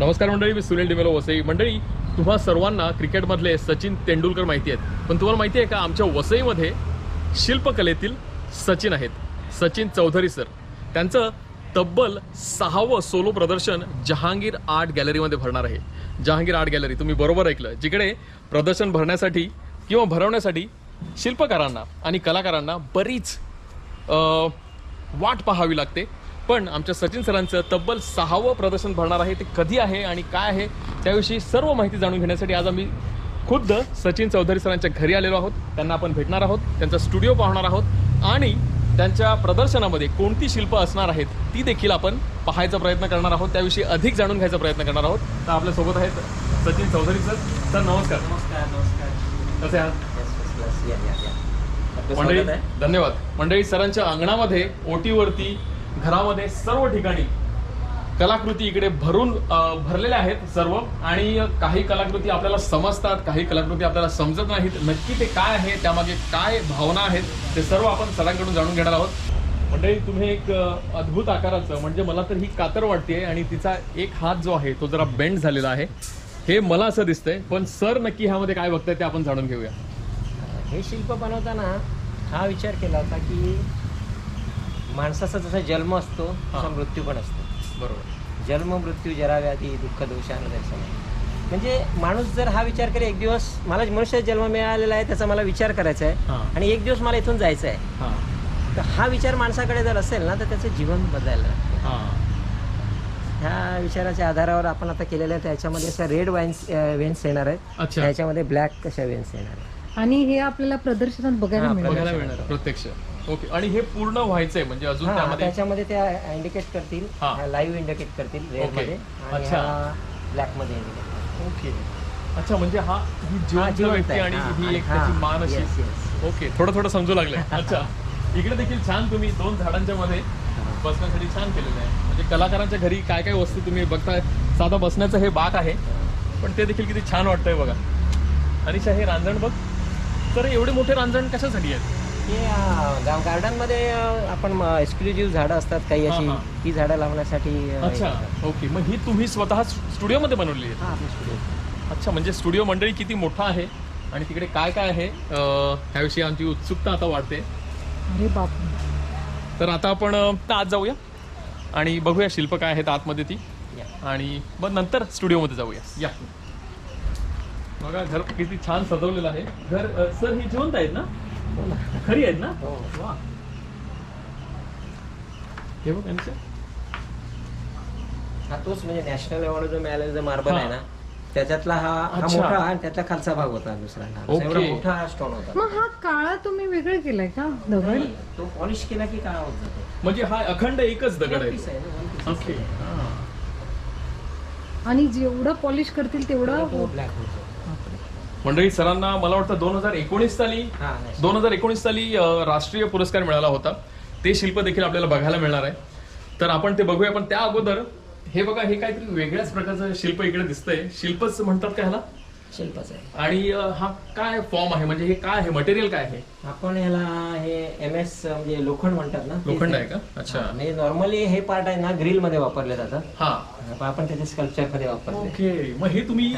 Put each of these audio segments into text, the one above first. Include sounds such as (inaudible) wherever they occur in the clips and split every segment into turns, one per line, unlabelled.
नमस्कार मंडळी मी सुनील डिमेलो वसई. मंडळी तुम्हा सर्वांना क्रिकेटमधले सचिन तेंडुलकर माहिती आहेत. पण तुम्हाला माहिती आहे का आमच्या वसईमध्ये शिल्पकलेतील सचिन आहेत. सचिन चौधरी सर. त्यांचं तब्बल सहावं सोलो प्रदर्शन जहांगीर आर्ट गॅलरीमध्ये भरणार आहे. जहांगीर आर्ट गॅलरी तुम्ही बरोबर ऐकलं. जिकडे प्रदर्शन भरण्यासाठी किंवा भरवण्यासाठी शिल्पकारांना आणि कलाकारांना बरीच वाट पाहावी लागते. पण आमच्या सचिन सरांचं तब्बल सहावं प्रदर्शन भरणार आहे ते कधी आहे आणि काय आहे त्याविषयी सर्व माहिती जाणून घेण्यासाठी आज आम्ही खुद्द सचिन चौधरी सरांच्या घरी आलेलो आहोत. त्यांना आपण भेटणार आहोत त्यांचा स्टुडिओ पाहणार आहोत आणि त्यांच्या प्रदर्शनामध्ये कोणती शिल्प असणार आहेत ती देखील आपण पाहायचा प्रयत्न करणार आहोत. त्याविषयी अधिक जाणून घ्यायचा प्रयत्न करणार आहोत. तर आपल्यासोबत आहेत सचिन चौधरी सर. सर नमस्कार.
नमस्कार नमस्कार.
कसे आहात? मंडळी. धन्यवाद. मंडळी सरांच्या अंगणामध्ये ओटीवरती घरामध्ये सर्व ठिकाणी कलाकृती इकडे भरून भरलेल्या आहेत सर्व. आणि काही कलाकृती आपल्याला समजतात काही कलाकृती आपल्याला समजत नाहीत. नक्की ते काय आहे त्यामागे काय भावना आहेत ते सर्व आपण सरांकडून जाणून घेणार आहोत. मंडळी तुम्ही एक अद्भुत आकाराचं म्हणजे मला तर ही कातर वाटते आणि तिचा एक हात जो आहे तो जरा बेंड झालेला आहे. हे मला असं दिसतंय पण सर नक्की ह्यामध्ये काय बघताय ते आपण जाणून घेऊया.
हे शिल्प बनवताना हा विचार केला होता की माणसाचा जसा जन्म असतो तसा. मृत्यू पण असतो.
बरोबर.
जन्म मृत्यू जराव्याधी दुःख दोषानं दर्शन म्हणजे माणूस जर हा विचार करे एक दिवस मला मनुष्य जन्म मिळालेला आहे त्याचा मला विचार करायचा आहे आणि एक दिवस मला इथून जायचं आहे
हां.
तर हा विचार माणसाकडे जर असेल ना तर त्याचं जीवन बदलायला लागतं.
हां.
ह्या विचाराच्या आधारावर आपण आता केलेल्या त्याच्यामध्ये अशा रेड वाईन्स वेन्स येणार आहेत. त्याच्यामध्ये ब्लॅक कशा वेन्स येणार आहेत?
आणि हे आपल्याला प्रदर्शनात. बघायला
मिळणार प्रत्यक्ष. ओके आणि हे पूर्ण व्हायचंय म्हणजे अजून
हा,
त्यामध्ये
त्याच्यामध्ये त्या इंडिकेट करतील
हा.
लाईव्ह इंडिकेट करतील रेड
ओके.
मध्ये
अच्छा.
ब्लॅकमध्ये
ओके अच्छा म्हणजे हा ही जिवंत
जिवंत
व्यक्ती
आहे.
आणि
हा,
ही एक
हा,
त्याची मान अशी
yes, yes.
ओके थोडं थोडं समजू लागलंय अच्छा इकडे देखील छान तुम्ही दोन झाडांच्या मध्ये बसण्यासाठी छान केलेलं आहे म्हणजे कलाकारांच्या घरी काय काय वस्तू तुम्ही बघताय साधा बसण्याचं हे बाक आहे पण ते देखील किती छान वाटतंय बघा अनिशा हे रांजण बघ तर एवढे मोठे रांजण कशासाठी आहेत
हे गार्डनमध्ये आपण एक्सक्लुझिव्ह झाडं असतात काही अशी
हा.
ती झाडं लावण्यासाठी अं,
अच्छा. ओके मग ही तुम्ही स्वतः स्टुडिओमध्ये बनवली आहे
हा आपली studio.
अच्छा म्हणजे स्टुडिओ मंडळी किती मोठा आहे आणि तिकडे काय काय आहे अं, ह्याविषयी आमची उत्सुकता आता वाढते
अरे बाप
तर आता आपण अं, आत जाऊया आणि बघूया शिल्प काय आहेत आतमध्ये ती
या.
आणि मग नंतर स्टुडिओमध्ये जाऊया या बघा घर किती छान सजवलेलं आहे घर अं, सर ही जिवंत आहेत ना. खरी आहेत ना
हो.
वा हे बघ यांचं
हा तोच म्हणजे नॅशनल अवॉर्ड जो मिळालेला जो मार्बल
हा.
आहे ना त्याच्यातला हा हा
अच्छा.
मोठा आणि त्यातला खालचा भाग होता दुसरा हा. असा
ओके.
एवढा मोठा स्टोन होता
मग हा काळा तुम्ही वेगळं केलाय का दगड
नाही, तो पॉलिश केला की काळा होत जातो
म्हणजे हा अखंड एकच दगड
One
आहे
piece आहे ना, one piece
ओके
आहे.
आणि जेवढं पॉलिश करतील तेवढं
तो black होतो.
मंडळी सरांना मला वाटतं दोन हजार एकोणीस साली. दोन हजार एकोणीस साली राष्ट्रीय पुरस्कार मिळाला होता. ते शिल्प देखील आपल्याला बघायला मिळणार आहे. तर आपण ते बघूया पण त्या अगोदर हे बघा हे काहीतरी वेगळ्याच प्रकारचं शिल्प इकडे दिसतंय. शिल्पच म्हणतात का ह्याला?
शिल्पच आहे.
आणि हा काय फॉर्म आहे? म्हणजे हे काय आहे? मटेरियल काय आहे?
आपण ह्याला हे एम एस म्हणजे लोखंड म्हणतात ना?
लोखंड आहे का? अच्छा.
म्हणजे नॉर्मली हे पार्ट आहे ना ग्रिलमध्ये वापरले जातात.
हा.
पण आपण त्याचे स्कल्पचरमध्ये वापरले.
ओके. मग हे तुम्ही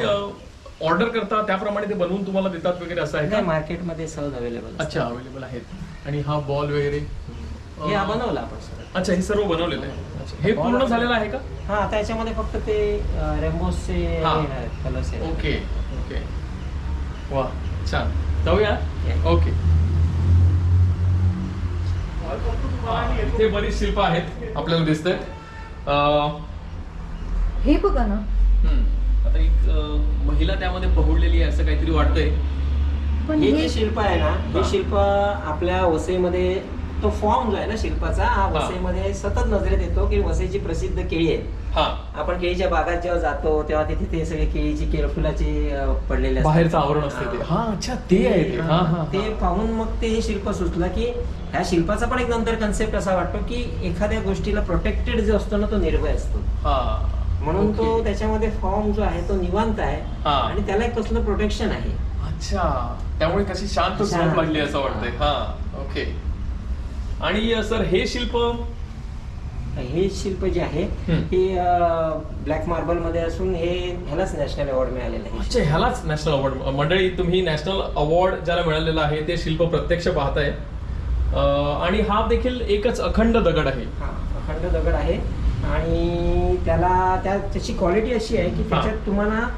ऑर्डर करता त्याप्रमाणे ते बनवून तुम्हाला देतात वगैरे असं आहे
नाही
का?
मार्केटमध्ये सहज अवेलेबल
अच्छा अवेलेबल आहेत. आणि हा बॉल वगैरे?
हे हा बनवला आपण सर
अच्छा हे सर्व बनवलेलं आहे. अच्छा, हे पूर्ण झालेलं आहे का?
हा आता याच्यामध्ये फक्त ते रेम्बोसचे
हा.
कलर्स आहेत
ओके ओके. वा छान. जाऊया?
Yeah.
ओके. इथे बरीच शिल्प आहेत आपल्याला दिसत आहेत
हे बघा ना.
आता एक महिला त्यामध्ये पहुडलेली आहे असं काहीतरी वाटतंय.
पण
हे जे शिल्प आहे ना
हा.
शिल्प आपल्या वसईमध्ये तो फॉर्म जो आहे ना शिल्पाचा हा वसईमध्ये सतत नजरेत येतो की वसईची प्रसिद्ध केळी आहे.
हा.
आपण केळीच्या बागात जेव्हा जातो तेव्हा तिथे ते सगळे केळीची केळफुलाची पडलेले.
बाहेरचं आवरण असते ते.
हा.
अच्छा ते आहे ते. हा हा
ते पाहून मग ते हे शिल्प सुचलं की ह्या शिल्पाचा पण एक नंतर कन्सेप्ट असा वाटतो की एखाद्या गोष्टीला प्रोटेक्टेड जो असतो ना तो निर्भय असतो.
हा.
म्हणून तो. त्याच्यामध्ये फॉर्म जो आहे तो निवांत आहे
हा.
आणि त्याला एक कसलं प्रोटेक्शन आहे.
अच्छा. त्यामुळे कशी शांत झोप
शांत.
लागली असं वाटतंय. हा. ओके. आणि सर हे शिल्प?
हे शिल्प जे आहे
हम्म.
हे ब्लॅक मार्बलमध्ये असून हे ह्यालाच नॅशनल अवॉर्ड मिळालेलं आहे.
अच्छा ह्यालाच नॅशनल अवॉर्ड. मंडळी तुम्ही नॅशनल अवॉर्ड ज्याला मिळालेला आहे ते शिल्प प्रत्यक्ष पाहताय. अं, आणि हा देखील एकच अखंड दगड आहे.
हा अखंड दगड आहे. आणि त्याला त्या त्याची क्वालिटी अशी आहे की त्याच्यात तुम्हाला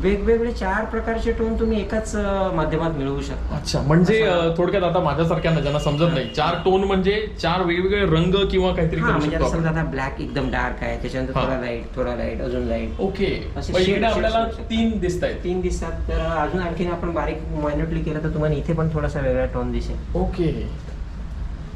वेगवेगळे चार प्रकारचे टोन तुम्ही एकाच माध्यमात मिळवू शकता.
अच्छा म्हणजे थोडक्यात आता माझ्यासारख्यांना ज्यांना समजत नाही चार टोन म्हणजे चार वेगवेगळे रंग किंवा काहीतरी
म्हणजे समजा आता ब्लॅक एकदम डार्क आहे त्याच्यानंतर
हा.
थोडा लाइट थोडा लाइट अजून लाइट
ओके. आपल्याला. तीन दिसत आहेत.
तीन दिसतात. तर अजून आणखीन आपण बारीक मायन्युटली केलं तर तुम्हाला इथे पण थोडासा वेगळा टोन दिसेल.
ओके.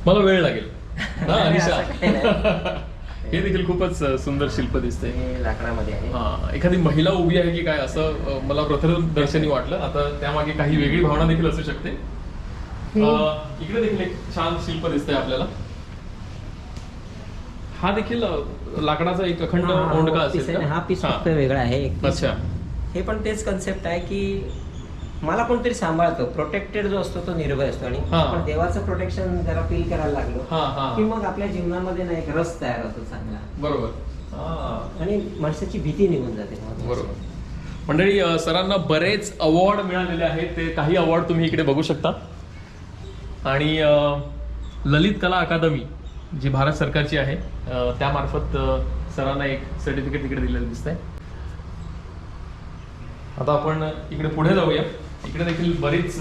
मला वेळ लागेल. (laughs) (laughs) हा देखील खूपच सुंदर शिल्प दिसतंय.
हे लाकडामध्ये आहे.
हा एखादी महिला उभी आहे की काय असं अं, मला प्रथम दर्शनी वाटलं. आता त्यामागे काही वेगळी भावना देखील असू शकते. अं, इकडे देखील एक छान शिल्प दिसतंय आपल्याला. हा देखील अं, लाकडाचा एक अखंड
हा, हा,
ओंडका
piece
असेल
आहे ना, हा पीस
का?
फक्त वेगळा आहे एक piece.
अच्छा.
हे पण तेच कन्सेप्ट आहे की मला कोणतरी सांभाळतो. प्रोटेक्टेड जो असतो तो निर्भय असतो. आणि
हा.
आपण देवाचं प्रोटेक्शन जरा फील करायला लागलो
हा हा.
की मग आपल्या जीवनामध्ये ना एक रस तयार होतो चांगला.
बरोबर. हा.
आणि माणसाची भीती निघून जाते
बरोबर. मंडळी अ, सरांना बरेच अवॉर्ड मिळालेले आहेत. ते काही अवॉर्ड तुम्ही इकडे बघू शकता. आणि अ, ललित कला अकादमी जी भारत सरकारची आहे अ, त्यामार्फत अ, सरांना एक सर्टिफिकेट इकडे दिलेलं दिसतंय. आता आपण इकडे पुढे जाऊया. इकडे देखील बरीच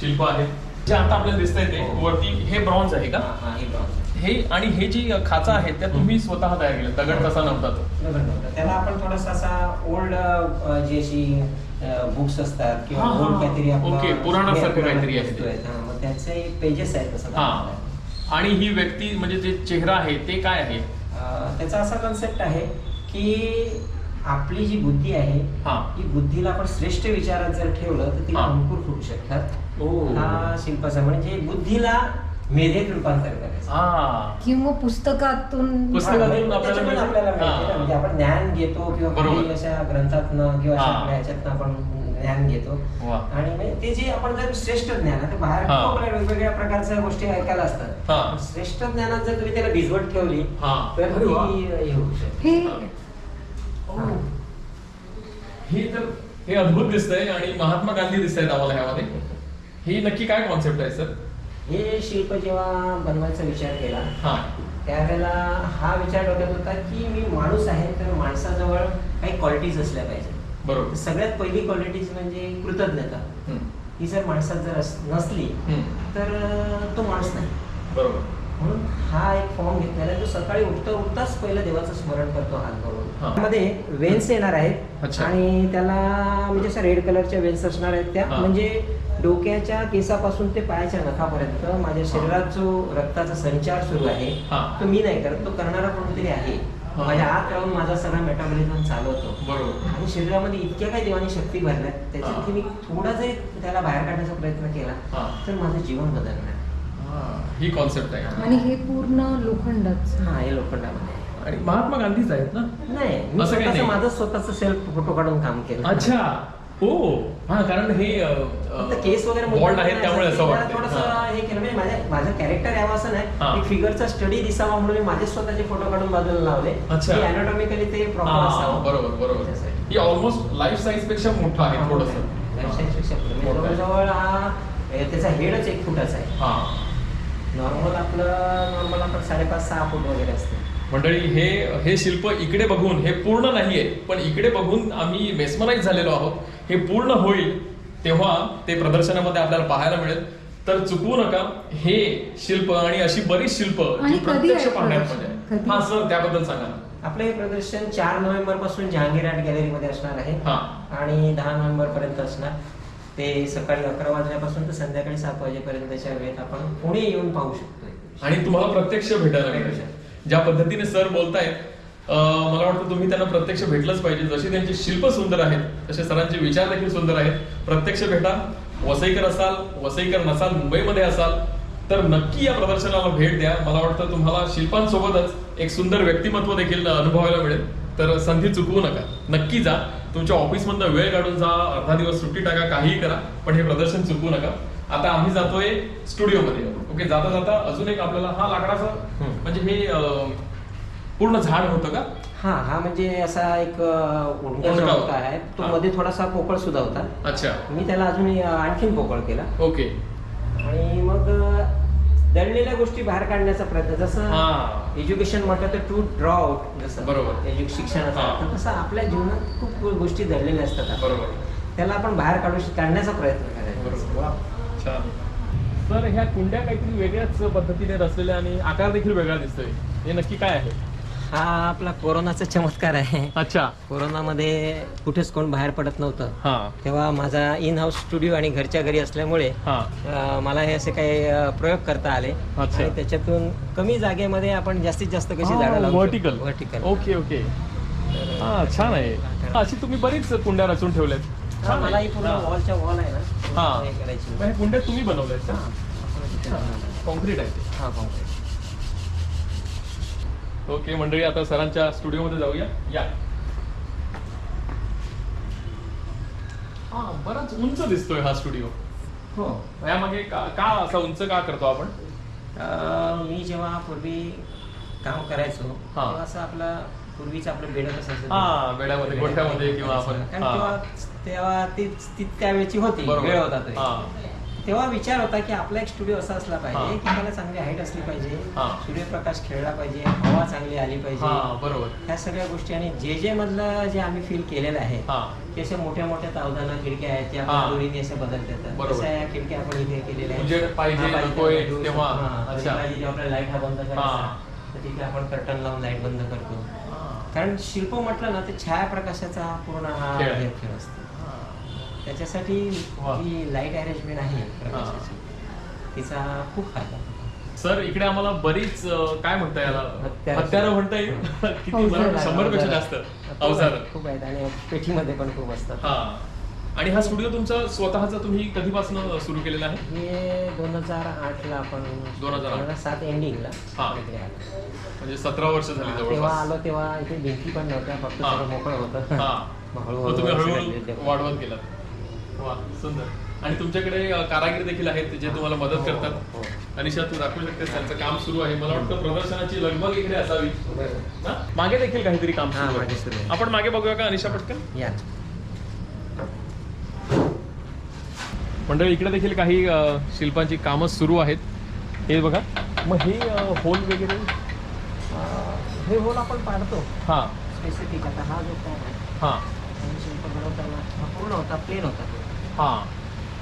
शिल्प आहेत जे आता आपल्याला दिसत ते वरती हे ब्रॉन्झ आहे का
हा, हा, हे आहे.
हे आणि हे जी खाचा आहेत त्या तुम्ही स्वतः तयार केल्या दगड तसा नव्हता तो.
त्याला आपण थोडासा असा ओल्ड जी अशी बुक्स असतात किंवा
हा, हा,
ओल्ड काहीतरी
ओके, पुराणासारखं
पुराण
काहीतरी आहे
वस्तू
ते.
आहेत. हा, मग त्याचे पेजेस आहेत तसं
हा. आणि ही व्यक्ती म्हणजे जे चेहरा आहे ते काय आहे
त्याचा असा कन्सेप्ट आहे की आपली जी बुद्धी आहे
हा.
ही बुद्धीला आपण श्रेष्ठ विचारात जर ठेवलं तर
हा.
अंकुर फुटू शकतात.
ओ.
हा शिल्पाचा. म्हणजे बुद्धीला मेधेत रूपांतर करायचं.
हा.
किंवा पुस्तकातून
पुस्तकातून आपल्याला. हा.
म्हणजे आपण ज्ञान घेतो किंवा अशा ग्रंथातनं किंवा अशा. आपल्या ह्याच्यातनं आपण ज्ञान घेतो. आणि म्हणजे ते जे आपण जर श्रेष्ठ ज्ञान आता बाहेर
हा.
आपल्याला वेगवेगळ्या प्रकारच्या गोष्टी ऐकायला असतात.
हा.
श्रेष्ठ ज्ञानात जर तुम्ही त्याला भिजवत ठेवली
हा.
तर. ती हे होऊ शकते.
हे.
हे तर हे अद्भुत दिसतंय आणि महात्मा गांधी दिसत आहेत आम्हाला ह्यामध्ये. ही नक्की काय कॉन्सेप्ट आहे सर
हे शिल्प जेव्हा बनवायचा विचार केला
हा.
त्यावेळेला हा विचार डोक्यात होता की मी माणूस आहे तर माणसाजवळ काही क्वालिटीज असल्या पाहिजे
बरोबर.
सगळ्यात पहिली क्वालिटीज म्हणजे कृतज्ञता.
हम्म.
ही जर माणसात जर अस- नसली
हम्म.
तर तो माणूस नाही.
बरोबर.
म्हणून हा एक फॉर्म घेतलेला आहे तो सकाळी उठता उठताच पहिलं देवाचं स्मरण करतो हात. धरून त्यामध्ये वेन्स येणार आहेत. आणि त्याला म्हणजे अशा रेड कलरच्या वेन्स असणार आहेत त्या. म्हणजे डोक्याच्या केसापासून ते पायाच्या नखापर्यंत माझ्या शरीरात जो रक्ताचा संचार सुरू आहे. तो मी नाही करत तो करणारा कोणतरी आहे. माझ्या आत राहून माझा सगळा मेटाबॉलिझम चालवतो
बरोबर
आणि शरीरामध्ये इतक्या काही देवानी शक्ती भरल्यात
हा.
त्याच्यात मी थोडा जरी त्याला बाहेर काढण्याचा प्रयत्न केला. तर माझं जीवन बदलणार
हा, ही कॉन्सेप्ट आहे.
आणि हे पूर्ण लोखंडाच.
हा हे लोखंडामध्ये आहे.
आणि महात्मा गांधीच आहेत ना?
नाही मी
असं काही
स्वतःचं
नाही.
माझं स्वतःच सेल्फ फोटो काढून काम केलं.
अच्छा. हो हा कारण हे
फक्त केस वगैरे
बॉल्ड आहेत त्यामुळे असं वाटतं
थोडस
हा.
हे केलं. म्हणजे माझ्या माझं कॅरेक्टर यावं असं
हा.
नाही फिगरचा स्टडी दिसावा म्हणून मी माझे स्वतःचे फोटो काढून बाजूला लावले.
अच्छा.
अॅनाटॉमिकली ते प्रॉपर
हा,
असावं.
बरोबर बरोबर.
त्यासाठी.
ही ऑलमोस्ट लाईफ साईजपेक्षा मोठं आहे थोडस.
लक्षात म्हणजे
मोठं. आहे.
जवळजवळ हा ए, त्याचा हेडच एक फुटाचा आहे.
हा.
नॉर्मल आपलं नॉर्मल आपण साडेपाच सहा फूट वगैरे असते.
मंडळी हे हे शिल्प इकडे बघून हे पूर्ण नाहीये पण इकडे बघून आम्ही मेस्मराईज झालेलो आहोत. हे पूर्ण होईल तेव्हा ते प्रदर्शनामध्ये आपल्याला पाहायला मिळेल. तर चुकवू नका हे शिल्प आणि अशी बरीच शिल्प जी प्रत्यक्ष पाहण्यामध्ये? हा सर त्याबद्दल सांगा ना.
आपलं हे प्रदर्शन चार नोव्हेंबरपासून जहांगीर आर्ट गॅलरीमध्ये असणार आहे.
हा.
आणि दहा नोव्हेंबर पर्यंत असणार. ते सकाळी अकरा वाजल्यापासून तर संध्याकाळी सात वाजेपर्यंतच्या वेळेत आपण पुणे येऊन पाहू शकतो
आणि तुम्हाला प्रत्यक्ष भेटायला मिळेल. ज्या पद्धतीने सर बोलतायत मला वाटतं तुम्ही त्यांना प्रत्यक्ष भेटलंच पाहिजे. जशी त्यांची शिल्प सुंदर आहेत तसे सरांचे विचार देखील सुंदर आहेत. प्रत्यक्ष भेटा. वसईकर असाल वसईकर नसाल मुंबईमध्ये असाल तर नक्की या प्रदर्शनाला भेट द्या. मला वाटतं तुम्हाला शिल्पांसोबतच एक सुंदर व्यक्तिमत्व देखील अनुभवायला मिळेल. तर संधी चुकवू नका. नक्की जा. तुमच्या ऑफिसमधनं वेळ काढून जा. अर्धा दिवस सुट्टी टाका काहीही करा पण हे प्रदर्शन चुकवू नका. आता आम्ही जातोय स्टुडिओमध्ये. ओके जाता जाता अजून एक आपल्याला हा लाकडाचा. म्हणजे हे पूर्ण झाड होतं का?
हा हा म्हणजे असा एक. होता. आहे तो. मध्ये थोडासा पोकळ सुद्धा होता.
अच्छा.
मी त्याला अजून आणखीन पोकळ केला.
ओके
आणि मग दडलेल्या गोष्टी बाहेर काढण्याचा प्रयत्न जसं
हा.
एज्युकेशन म्हटलं तर टू ड्रॉ आउट जसं
बरोबर.
एज्यु शिक्षणाचा
हा.
अर्थ तसं आपल्या जीवनात खूप गोष्टी दडलेल्या असतात
बरोबर.
त्याला आपण बाहेर काढू काढण्याचा प्रयत्न करायचा.
तर ह्या कुंड्या काहीतरी वेगळ्याच पद्धतीने रचलेल्या आणि आकार देखील वेगळा दिसतोय. हे नक्की काय आहे?
हा आपला कोरोनाचा चमत्कार आहे.
अच्छा.
कोरोनामध्ये कुठेच कोण बाहेर पडत नव्हतं.
हा.
तेव्हा माझा इन हाऊस स्टुडिओ आणि घरच्या घरी असल्यामुळे
हा.
अं, मला हे असे काही अं, प्रयोग करता आले.
अच्छा.
आणि त्याच्यातून कमी जागेमध्ये आपण जास्तीत जास्त कशी झाडं लावू
व्हर्टिकल
व्हर्टिकल
ओके ओके. हा छान आहे. अशी तुम्ही बरीच कुंड्या रचून ठेवल्यात. छान
मला
आहे.
ही. पूर्ण. वॉलच्या वॉल आहे ना.
हा.
हे करायची.
मग ह्या कुंड्या तुम्ही बनवल्यात. का? कॉन्क्रीट आहे ते.
हा concrete.
ओके मंडळी आता सरांच्या स्टुडिओमध्ये जाऊया. या. हा बराच उंच दिसतोय हा स्टुडिओ.
हो
यामागे का का असा उंच का करतो आपण?
अं, मी जेव्हा पूर्वी काम करायचो. तेव्हा असं आपला पूर्वीच आपलं बेड कसं
हा बेड्यामध्ये गोठ्यामध्ये किंवा आपण
कारण
हा.
तेव्हा तेव्हा ती ती त्यावेळची होती. वेळ
बरोबर
होता तो
हा.
तेव्हा विचार होता की आपला एक स्टुडिओ असा असला. पाहिजे की त्याला चांगली हाईट असली पाहिजे. सूर्यप्रकाश खेळला पाहिजे हवा चांगली आली पाहिजे
बरोबर
ह्या सगळ्या गोष्टी आणि जे जे मधलं जे आम्ही फील केलेलं आहे की अशा मोठ्या मोठ्या तावदाना खिडक्या आहेत त्या दोरीने अशा बदलता येतात. तशा या खिडक्या आपण इथे केलेल्या आहेत.
उजेड पाहिजे,
आपल्याला लाइट हा बंद करायचा. तर तिथे आपण कर्टन लावून लाइट बंद करतो. कारण शिल्प म्हटलं ना ते छायाप्रकाशाचा हा पूर्ण हा
खेळ
असतो. त्याच्यासाठी. जी लाइट अरेंजमेंट आहे प्रकाशाची तिचा खूप फायदा
सर इकडे आम्हाला बरीच काय म्हणता याला?
हत्यारं.
म्हणता येईल? (laughs) शंभरपेक्षा जास्त. अवजार.
खूप आहेत आणि पेटीमध्ये पण खूप असतात.
हा. आणि हा स्टुडिओ तुमचा स्वतःचा तुम्ही कधीपासून सुरू केलेला आहे?
हे दोन हजार आठ. ला आपण
2008.
सात एंडिंगला
हा. म्हणजे सतरा वर्ष झाली
तेव्हा
जवळपास.
आलो तेव्हा इथे भिंती पण नव्हत्या फक्त मोकळं होतं. (laughs)
तुम्ही
हळूहळू
वाढवत गेलात. वा सुंदर. आणि तुमच्याकडे कारागीर देखील आहेत जे तुम्हाला मदत
हो,
करतात.
हो.
अनिशा तू दाखवू शकतेस त्यांचं काम सुरू आहे. मला वाटतं प्रदर्शनाची लगबग इकडे असावी. ना? मागे देखील काहीतरी काम
हा,
सुरू
मागे सुरू
आहे.
आहे.
आपण मागे बघूया का अनिशा पटकन?
या.
मंडळी इकडे देखील काही अ, शिल्पांची कामं सुरू आहेत. हे बघा. मग हे होल वगैरे
अं, हे होल आपण पाडतो.
हा.
स्पेसिफिक आता हा जो फॉर्म आहे
हा.
आणि शिल्प बनवताना हा पूर्ण होता प्लेन होता. तो.
हा.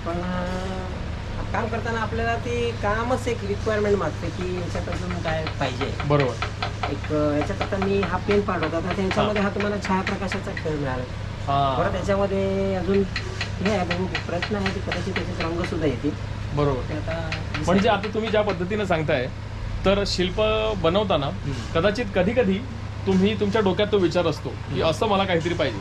पण अं, काम करताना आपल्याला ते कामच एक रिक्वायरमेंट मागते की याच्यात अजून काय पाहिजे.
बरोबर.
एक अं, याच्यात आता मी हा प्लेन पार्ट होता. तर त्याच्यामध्ये हा. तुम्हाला छायाप्रकाशाचा खेळ मिळाला.
हा.
त्याच्यामध्ये अजून हे आहे बघू प्रयत्न आहे की कदाचित त्याच्यात रंग सुद्धा येतील.
बरोबर.
ते आता
म्हणजे आता तुम्ही ज्या पद्धतीने सांगताय तर शिल्प बनवताना
हम्म.
कदाचित कधी कधी तुम्ही तुमच्या डोक्यात तो विचार असतो की असं मला काहीतरी पाहिजे.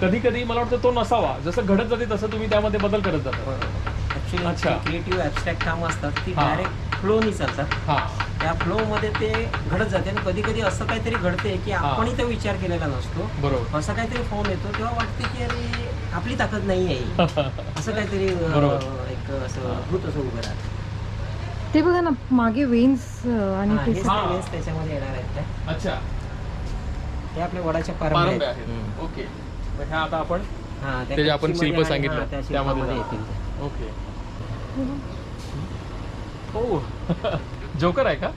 कधी कधी मला वाटतं तो नसावा जसं घडत जाते तसं तुम्ही त्यामध्ये बदल करत जाता अच्छा.
क्रिएटिव्ह ॲबस्ट्रॅक्ट कामं असतात ती
हा.
डायरेक्ट फ्लोनी चालतात
हा
त्या फ्लो मध्ये ते घडत जाते आणि कधी कधी असं काहीतरी घडते की
हा.
आपणही तो विचार केलेला नसतो
बरोबर
असं काहीतरी फॉर्म येतो तेव्हा वाटते की अरे आपली ताकद नाही आहे (laughs) असं काहीतरी अं,
बरोबर.
एक असं भूत असं उभं राहतं
ते बघा ना मागे वेन्स आणि
हा,
ते
हेच
हा.
त्याच्यामध्ये येणार आहेत त्या.
अच्छा
ते आपल्या वडाच्या
पारंब्या
पारंब्या
आहेत
हम्म.
ओके मग ह्या आता आपण
हा,
शिल्प सांगितलं,
त्या
त्यामध्ये. ओके. हो. जोकर आहे का?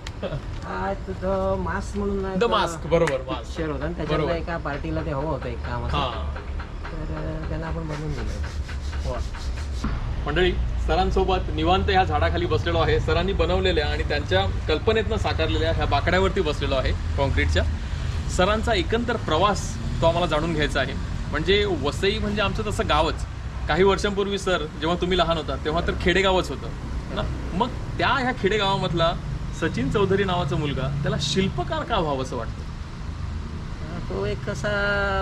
मास्क म्हणून
द मास्क बरोबर
पिक्चर होता आणि. त्याच्यातलं एका पार्टीला ते हवं होतं एक काम असं. तर त्यांना आपण बनवून दिलं.
मंडळी सरांसोबत निवांत ह्या झाडाखाली बसलेलो आहे. सरांनी बनवलेल्या आणि त्यांच्या कल्पनेतनं साकारलेल्या ह्या बाकड्यावरती बसलेलो आहे कॉन्क्रीटच्या. सरांचा एकंदर प्रवास तो आम्हाला जाणून घ्यायचा आहे. म्हणजे वसई म्हणजे आमचं तसं गावच. काही वर्षांपूर्वी सर जेव्हा तुम्ही लहान होता तेव्हा तर खेडेगावच होतं ना? मग त्या ह्या खेडेगावामधला सचिन चौधरी नावाचा मुलगा त्याला शिल्पकार का व्हावं असं वाटतं?
तो एक कसा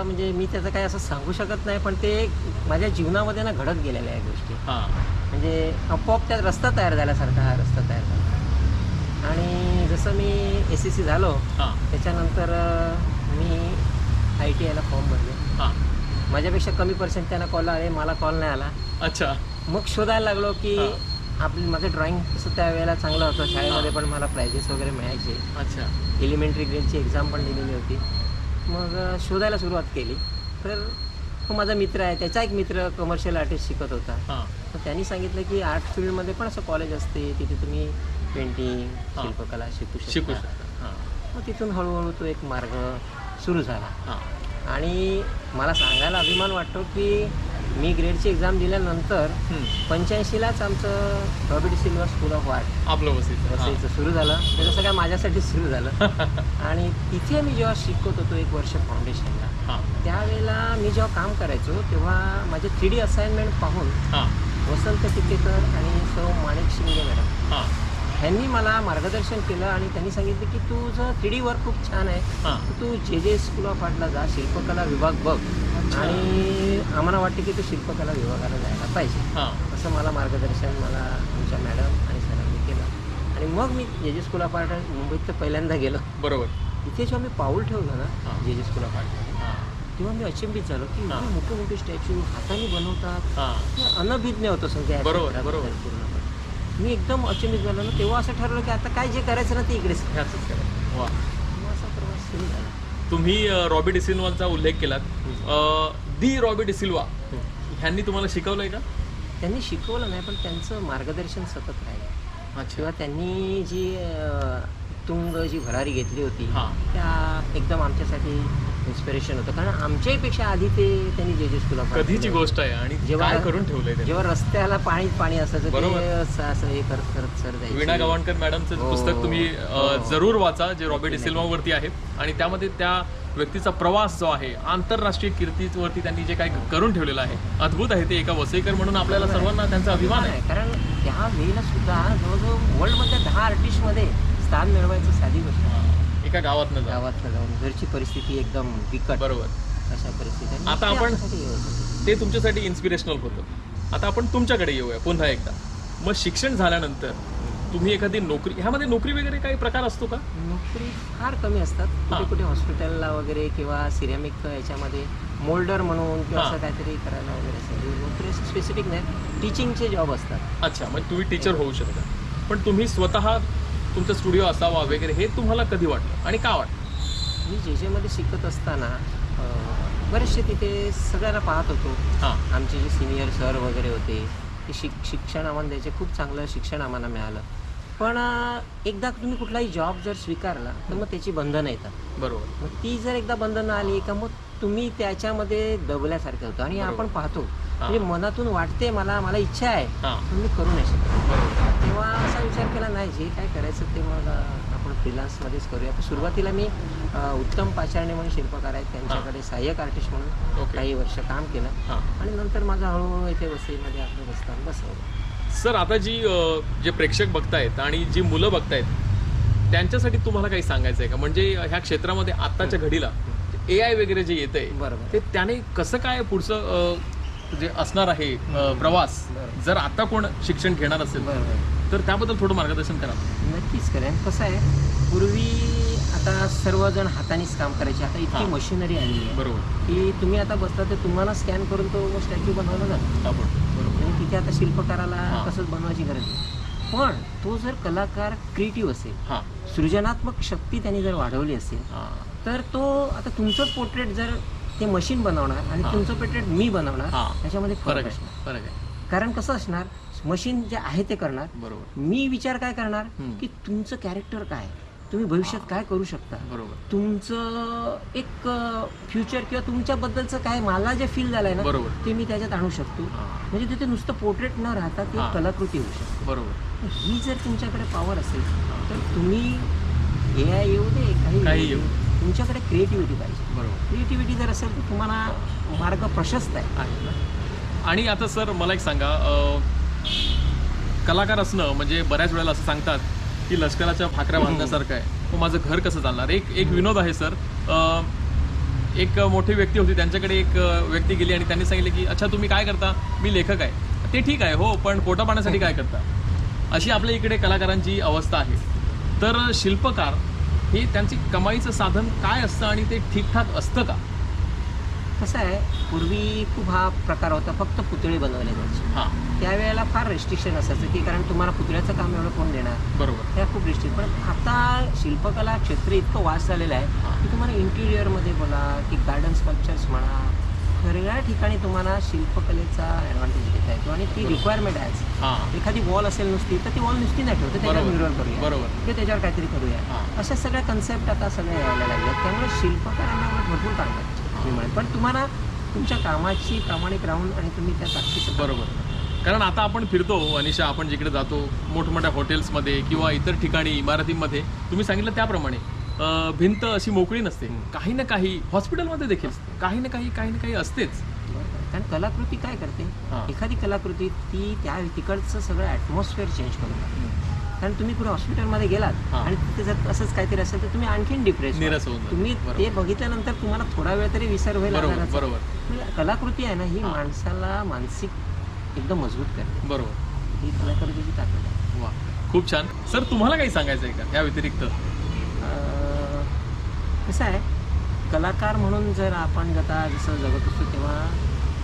म्हणजे मी त्याचं काही असं सांगू शकत नाही पण ते माझ्या जीवनामध्ये ना घडत गेलेल्या आहे गोष्टी.
हां.
म्हणजे आपोआप त्यात रस्ता तयार झाल्यासारखा हा रस्ता तयार झाला. आणि जसं मी एस एस सी झालो
हां.
त्याच्यानंतर मी आय टी आयला फॉर्म भरले.
हां.
माझ्यापेक्षा कमी पर्सेंट त्यांना कॉल आले मला कॉल नाही आला.
अच्छा.
मग शोधायला लागलो की. आपली माझं ड्रॉइंग तसं त्यावेळेला चांगलं होतं. शाळेमध्ये पण मला प्राइजेस वगैरे मिळायचे.
अच्छा.
एलिमेंटरी ग्रेडची एक्झाम पण दिलेली होती. मग शोधायला सुरुवात केली. तर तो माझा मित्र आहे त्याचा एक मित्र कमर्शियल आर्टिस्ट शिकत होता. तर त्यांनी सांगितलं की आर्ट फील्डमध्ये पण असं कॉलेज असते तिथे तुम्ही पेंटिंग. शिल्पकला शिकू
शिकू
शकता. मग तिथून हळूहळू तो एक मार्ग सुरू झाला. आणि मला सांगायला अभिमान वाटतो की मी ग्रेडची एक्झाम दिल्यानंतर. पंच्याऐंशीलाच आमचं रॉबिट सिल्वर स्कूल ऑफ आर्ट
आपलं वसईचं.
वसईचं सुरू झालं. ते जसं काय माझ्यासाठीच सुरू झालं. (laughs) आणि तिथे मी जेव्हा शिकत होतो एक वर्ष फाउंडेशनला त्यावेळेला मी जेव्हा काम करायचो तेव्हा माझे थ्री डी असाइनमेंट पाहून वसंत टिकेकर आणि सौ माणिक शिंदे मॅडम. ह्यांनी मला मार्गदर्शन केलं आणि त्यांनी सांगितलं की तुझं थ्री डी वर्क खूप छान आहे. तू जे जे स्कूल ऑफ आर्टला जा शिल्पकला विभाग बघ. आणि आम्हाला वाटते की तू शिल्पकला विभागाला जायला पाहिजे.
हां.
असं मला मार्गदर्शन मला आमच्या मॅडम आणि सरांनी केलं. आणि मग मी जे जे स्कूल ऑफ आर्ट मुंबईत तर पहिल्यांदा गेलो.
बरोबर.
इथे जेव्हा मी पाऊल ठेवलं ना. जे जे स्कूल ऑफ
हां.
तेव्हा मी अचंबित झालो की मोठे मोठे स्टॅच्यू हाताने बनवतात. अनभिज्ञ होतं समजा या
बरोबर.
पूर्णपणे. मी एकदम अचंबित झालो ना तेव्हा असं ठरवलं की आता काय जे करायचं ना ते इकडेच.
ह्याच करा. वा.
मग असा प्रवास सुरू झाला.
तुम्ही रॉबी डिसिल्वाचा उल्लेख केलात. दी रॉबी डिसिल्वा ह्यांनी तुम्हाला शिकवलंय का?
त्यांनी शिकवलं नाही पण त्यांचं मार्गदर्शन सतत राहिलं.
अच्छा.
किंवा त्यांनी जी तुंग जी भरारी घेतली होती
हां.
त्या एकदम आमच्यासाठी इन्स्पिरेशन होतं कारण आमच्याहीपेक्षा आधी ते त्यांनी जे जे स्कूल
कधीची. गोष्ट आहे आणि
जेव्हा-
करून ठेवलंय
जेव्हा रस्त्याला पाणी पाणी असायचं. ते असं हे करत करत सर.
वीणा गवाणकर मॅडमचं
हो,
पुस्तक तुम्ही
हो.
जरूर वाचा जे रॉबी डिसिल्वा वरती आहे आणि त्यामध्ये त्या व्यक्तीचा प्रवास जो आहे आंतरराष्ट्रीय कीर्तीवरती त्यांनी जे काही करून ठेवलेलं आहे अद्भुत आहे ते एका वसईकर म्हणून आपल्याला सर्वांना त्यांचा अभिमान आहे
कारण त्या वेळेला सुद्धा जवळजवळ वर्ल्डमधल्या दहा आर्टिस्टमध्ये स्थान मिळवायचं साधी गोष्ट आहे.
एका गावातनं जा
गावातनं जाऊन घरची परिस्थिती एकदम बिकट.
बरोबर.
अशा परिस्थिती
आता आपण- ते तुमच्यासाठी इन्स्पिरेशनल होतं. आता आपण तुमच्याकडे येऊया पुन्हा एकदा. मग शिक्षण झाल्यानंतर तुम्ही एखादी नोकरी ह्यामध्ये नोकरी वगैरे काही प्रकार असतो का?
नोकरी फार कमी असतात. कुठे. कुठे हॉस्पिटलला वगैरे किंवा सिरेमिक याच्यामध्ये मोल्डर म्हणून किंवा
हां.
असं काहीतरी करायला वगैरे असं नोकरी स्पेसिफिक नाही. टीचिंगचे जॉब असतात.
अच्छा म्हणजे तुम्ही टीचर होऊ शकता. पण तुम्ही स्वतः तुमचा स्टुडिओ असावा वगैरे हे तुम्हाला कधी वाटलं आणि का वाटलं?
मी जे जेमध्ये शिकत असताना बरेचसे तिथे सगळ्यांना पाहत होतो.
हां.
आमचे जे सिनियर सर वगैरे होते ते शिक शिक्षण आम्हाला द्यायचे खूप चांगलं शिक्षण आम्हाला मिळालं. पण एकदा तुम्ही कुठलाही जॉब जर स्वीकारला तर मग त्याची बंधनं येतात.
बरोबर.
मग ती जर एकदा बंधनं आली का मग तुम्ही त्याच्यामध्ये दबल्यासारखं होतं आणि
बरोबर.
आपण पाहतो म्हणजे मनातून वाटते मला मला इच्छा आहे.
हां.
पण मी करू नाही शकत.
बरोबर.
तेव्हा असा विचार केला नाही जे काय करायचं ते मग अं, आपण फ्रीलान्समध्येच करूया. सुरुवातीला मी अं, उत्तम पाचारणे म्हणून शिल्पकार आहेत. त्यांच्याकडे सहाय्यक आर्टिस्ट म्हणून
ओके.
काही वर्ष काम केलं.
हां.
आणि नंतर माझं हळूहळू इथे वसईमध्ये आपलं बसताना बसवलं
सर आता जी अ, जे प्रेक्षक बघतायत आणि जी मुलं बघतायत त्यांच्यासाठी तुम्हाला काही सांगायचं आहे का? म्हणजे ह्या क्षेत्रामध्ये आत्ताच्या घडीला ए आय वगैरे जे येत आहे
बरोबर.
ते त्याने कसं काय पुढचं जे असणार आहे प्रवास. जर आता कोण शिक्षण घेणार असेल
बरोबर.
तर त्याबद्दल थोडं मार्गदर्शन करा.
नक्कीच करेन. कसं आहे पूर्वी आता सर्वजण हातानेच काम करायचे. आता इतकी. मशिनरी आली आहे
बरोबर.
की तुम्ही आता बसता तर तुम्हाला स्कॅन करून तो स्टॅच्यू बनवला जातो.
आपण बरोबर.
तिथे आता शिल्पकाराला. तसंच बनवायची गरज नाही पण तो जर कलाकार क्रिएटिव्ह असेल
हां.
सृजनात्मक शक्ती त्यांनी जर वाढवली असेल तर तो आता तुमचंच पोर्ट्रेट जर ते मशीन बनवणार आणि
हां.
तुमचं पोर्ट्रेट मी बनवणार
हां.
त्याच्यामध्ये
फरक
फरक
आहे
असणार.
फरक आहे.
कारण कसं असणार मशीन जे आहे ते करणार.
बरोबर.
मी विचार काय करणार
हम्म.
की तुमचं कॅरेक्टर काय तुम्ही भविष्यात काय करू शकता?
बरोबर.
तुमचं एक फ्युचर किंवा तुमच्याबद्दलचं काय मला जे फील झालंय ना
बरोबर.
ते मी त्याच्यात आणू शकतो.
हां.
म्हणजे तिथे नुसतं पोर्ट्रेट न राहता ती
हां.
एक कलाकृती होऊ शकते.
बरोबर.
ही जर तुमच्याकडे पॉवर असेल तर तुम्ही ए आय येऊ दे काही
काही
येऊ दे, तुमच्याकडे क्रिएटिव्हिटी पाहिजे.
बरोबर.
क्रिएटिव्हिटी जर असेल तर तुम्हाला मार्ग प्रशस्त आहे.
आहे ना? आणि आता सर मला एक सांगा अ, कलाकार असणं म्हणजे बऱ्याच वेळेला असं सांगतात की लष्कराच्या भाकऱ्या बांधण्यासारखं आहे. मग माझं घर कसं चालणार? एक एक विनोद आहे सर. अ, एक मोठी व्यक्ती होती त्यांच्याकडे एक अ, व्यक्ती गेली आणि त्यांनी सांगितले की अच्छा तुम्ही काय करता? मी लेखक आहे. ते ठीक आहे हो पण पोटा पाण्यासाठी काय करता? अशी आपल्या इकडे कलाकारांची अवस्था आहे. तर शिल्पकार हे त्यांची कमाईचं साधन काय असतं आणि ते ठीकठाक असतं का?
कसं आहे पूर्वी खूप हा प्रकार होता फक्त पुतळे बनवले जायचे.
हां.
त्यावेळेला फार रेस्ट्रिक्शन असायचं की कारण तुम्हाला पुतळ्याचं काम एवढं कोण देणार?
बरोबर.
त्या खूप रिस्ट्रिक्ट पण आता शिल्पकला क्षेत्र इतकं वास झालेलं आहे की तुम्हाला इंटिरियरमध्ये बोला की गार्डन स्कल्पचर्स म्हणा सगळ्या ठिकाणी तुम्हाला शिल्पकलेचा ॲडव्हान्टेज घेता येतो आणि ती रिक्वायरमेंट आहे. एखादी वॉल असेल नुसती तर ती वॉल नुसती नाही ठेवते त्याच्यावर. मिरर करूया.
बरोबर.
किंवा त्याच्यावर काहीतरी करूया. अशा सगळ्या कन्सेप्ट आता सगळ्या यायला लागल्यात. त्यामुळे शिल्पकारांना भरपूर काम करतात मी म्हणेन. पण तुम्हाला तुमच्या कामाची प्रामाणिक राहून आणि तुम्ही त्या ताकदीचं
बरोबर. कारण आता आपण फिरतो अनिशा आपण जिकडे जातो मोठमोठ्या हॉटेल्समध्ये किंवा इतर ठिकाणी इमारतींमध्ये तुम्ही सांगितलं त्याप्रमाणे. भिंत अशी मोकळी नसते. काही ना काही हॉस्पिटलमध्ये देखील काही ना काही काही ना काही असतेच.
कारण कलाकृती काय करते. एखादी कलाकृती ती त्या तिकडचं सगळं ॲटमॉस्फिअर चेंज करून. कारण तुम्ही कुठे हॉस्पिटलमध्ये गेलात. आणि तिथे जर असंच काहीतरी असेल तर तुम्ही आणखीन डिप्रेस. तुम्ही. ते बघितल्यानंतर तुम्हाला थोडा वेळ तरी विसर होईल
बरोबर
म्हणजे कलाकृती आहे ना ही. माणसाला मानसिक एकदम मजबूत करते.
बरोबर.
ही कलाकृतीची ताकद आहे.
वा. खूप छान. सर तुम्हाला काही सांगायचं आहे का? या व्यतिरिक्त.
कसं आहे कलाकार म्हणून जर आपण आता जसं जगत असतो तेव्हा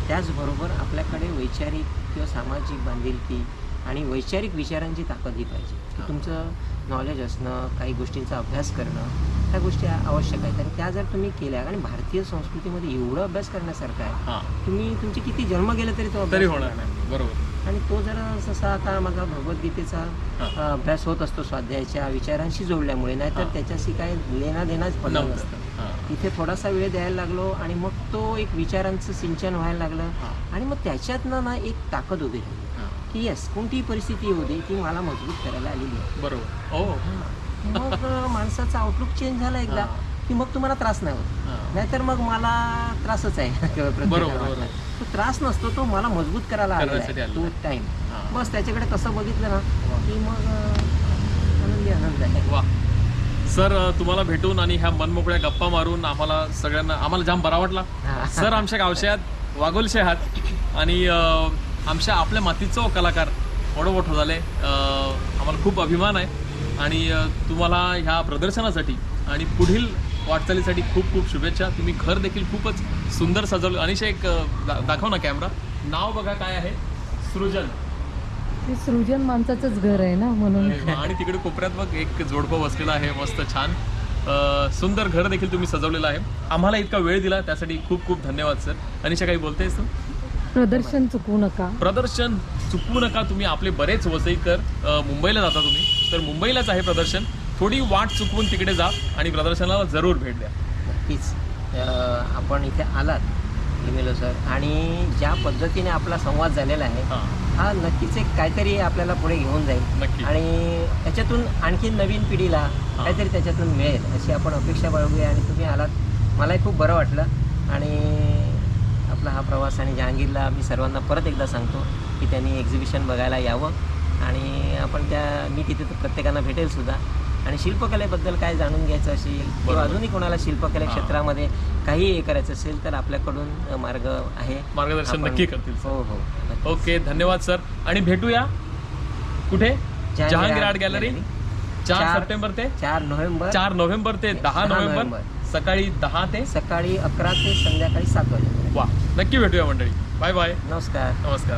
त्याचबरोबर आपल्याकडे वैचारिक किंवा सामाजिक बांधिलकी आणि वैचारिक विचारांची ताकद ही पाहिजे. की. तुमचं नॉलेज असणं काही गोष्टींचा अभ्यास करणं ह्या गोष्टी आवश्यक आहेत. आणि त्या जर तुम्ही केल्या आणि भारतीय संस्कृतीमध्ये एवढं अभ्यास करण्यासारखं आहे तुम्ही तुमची किती जन्म गेले तरी तो अभ्यास
होणार नाही. बरोबर.
आणि तो जर जसा आता माझा भगवद्गीतेचा
हां.
अभ्यास होत असतो स्वाध्यायाच्या विचारांशी जोडल्यामुळे नाहीतर
हां.
त्याच्याशी काय लेना देनाच पडलं नसतं.
हां.
इथे थोडासा वेळ द्यायला लागलो आणि मग तो एक विचारांचं सिंचन व्हायला लागलं.
हां.
आणि मग त्याच्यातनं ना एक ताकद उभी राहिली.
हां.
की येस कोणतीही परिस्थिती येऊ दे ती मला मजबूत करायला आलेली आहे.
बरोबर. ओ
मग माणसाचा आउटलुक चेंज झाला एकदा
हां.
की मग तुम्हाला त्रास नाही होत.
हां.
नाहीतर मग मला त्रासच आहे. (laughs)
बरोबर.
तो त्रास नसतो तो मला मजबूत करायला आलेला
आलेला
तो टाइम. बस त्याच्याकडे तसं बघितलं ना की मग आनंदी आनंद आहे.
सर तुम्हाला भेटून आणि ह्या मनमोकळ्या गप्पा मारून आम्हाला सगळ्यांना आम्हाला जाम बरा वाटला. सर आमच्या गावच्या आहेत वाघोलचे आहात आणि आमच्या आपल्या मातीचं कलाकार मोठं मोठं झाले. आम्हाला खूप अभिमान आहे. आणि तुम्हाला ह्या प्रदर्शनासाठी आणि पुढील वाटचालीसाठी खूप खूप शुभेच्छा. तुम्ही घर देखील खूपच सुंदर सजवलं. अनिशा एक दा- दाखव ना कॅमेरा नाव बघा काय आहे. सृजन.
ते सृजन माणसाचंच घर आहे ना म्हणून.
आणि तिकडे कोपऱ्यात बघ एक जोडपं बसलेला आहे. मस्त छान. अ, सुंदर घर देखील तुम्ही सजवलेलं आहे. आम्हाला इतका वेळ दिला त्यासाठी खूप खूप धन्यवाद सर. अनिशा काही बोलतेस तू?
प्रदर्शन चुकवू नका.
प्रदर्शन चुकवू नका. तुम्ही आपले बरेच वसईकर अ, मुंबईला जाता तुम्ही. तर मुंबईलाच आहे प्रदर्शन. थोडी वाट चुकवून तिकडे जा आणि प्रदर्शनाला जरूर भेट द्या.
नक्कीच. आपण इथे आलात इमेलो सर आणि ज्या पद्धतीने आपला संवाद झालेला आहे
हां.
नक्कीच एक काहीतरी आपल्याला पुढे घेऊन जाईल. आणि त्याच्यातून आणखी नवीन पिढीला काहीतरी त्याच्यातून मिळेल अशी आपण अपेक्षा बाळगूया. आणि तुम्ही आलात मलाही खूप बरं वाटलं. आणि आपला हा प्रवास आणि जहांगीरला मी सर्वांना परत एकदा सांगतो की त्यांनी एक्झिबिशन बघायला यावं. आणि आपण त्या मी तिथे प्रत्येकांना भेटेल सुद्धा. आणि शिल्पकलेबद्दल काय जाणून घ्यायचं असेल किंवा. अजूनही कोणाला शिल्पकले. क्षेत्रामध्ये काही हे करायचं असेल तर आपल्याकडून मार्ग आहे.
मार्गदर्शन नक्की करतील.
हो हो.
ओके धन्यवाद सर. आणि भेटूया. कुठे? Jehangir art gallery. चार सप्टेंबर ते?
चार नोव्हेंबर.
चार नोव्हेंबर ते दहा
नोव्हेंबर.
सकाळी दहा ते?
सकाळी अकरा ते संध्याकाळी सात वाजेपर्यंत
वा नक्की भेटूया मंडळी. Bye bye.
नमस्कार.
नमस्कार.